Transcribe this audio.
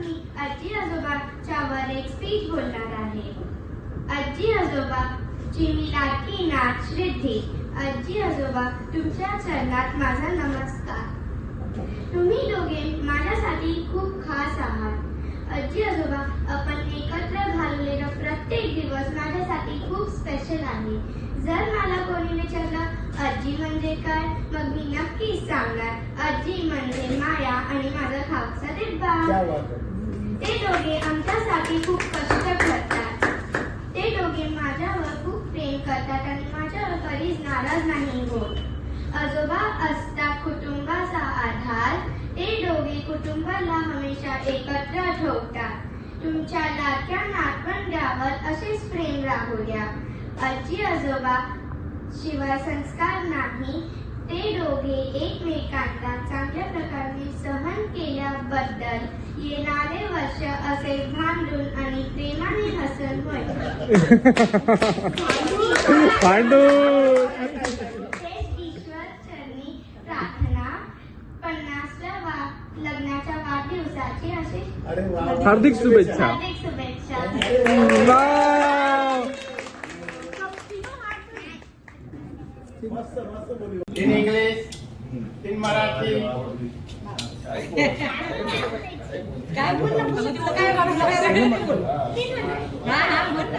मी आजी आजोबाच्यावर एक स्पीच बोलणार आहे. आजी आजोबा ची मी लाडकी नाथ श्रद्धी आजी आजोबा तुमच्या चरणात माझा नमस्कार. तुम्ही दोघे माझ्यासाठी खूप खास आहात. आजी आजोबा आपण एकत्र घालवलेला प्रत्येक दिवस माझ्यासाठी खूप स्पेशल आहे. जर मला कोणी विचारलं आजी म्हणजे काय? मग मी नक्कीच सांगणार. आजी म्हणजे माया आणि माझा खावचा ते दोघे आमच्यासाठी खूप कष्ट करतात. ते दोघे माझ्यावर खूप प्रेम करतात आणि माझ्यावर कधीच नाराज नाही होत. आजोबा असतात कुटुंबाचा आधार. ते दोघे कुटुंबाला हमेशा एकत्र ठेवतात. तुमच्या लाडक्या नातवंडावर असेच प्रेम राहू द्या. आजी आजोबा शिवाय संस्कार नाही. ते दोघे एकमेकांना चांगल्या प्रकारे सहन केल्या केल्याबद्दल येणारे वर्ष असे भांडून आणि प्रेमाने हसन होईल पांडू हेच ईश्वर चरणी प्रार्थना पन्नासव्या लग्नाच्या वाढदिवसाची असे हार्दिक शुभेच्छा हार्दिक शुभेच्छा wow! in English, in Marathi. काय बोलला? हा हा बोलत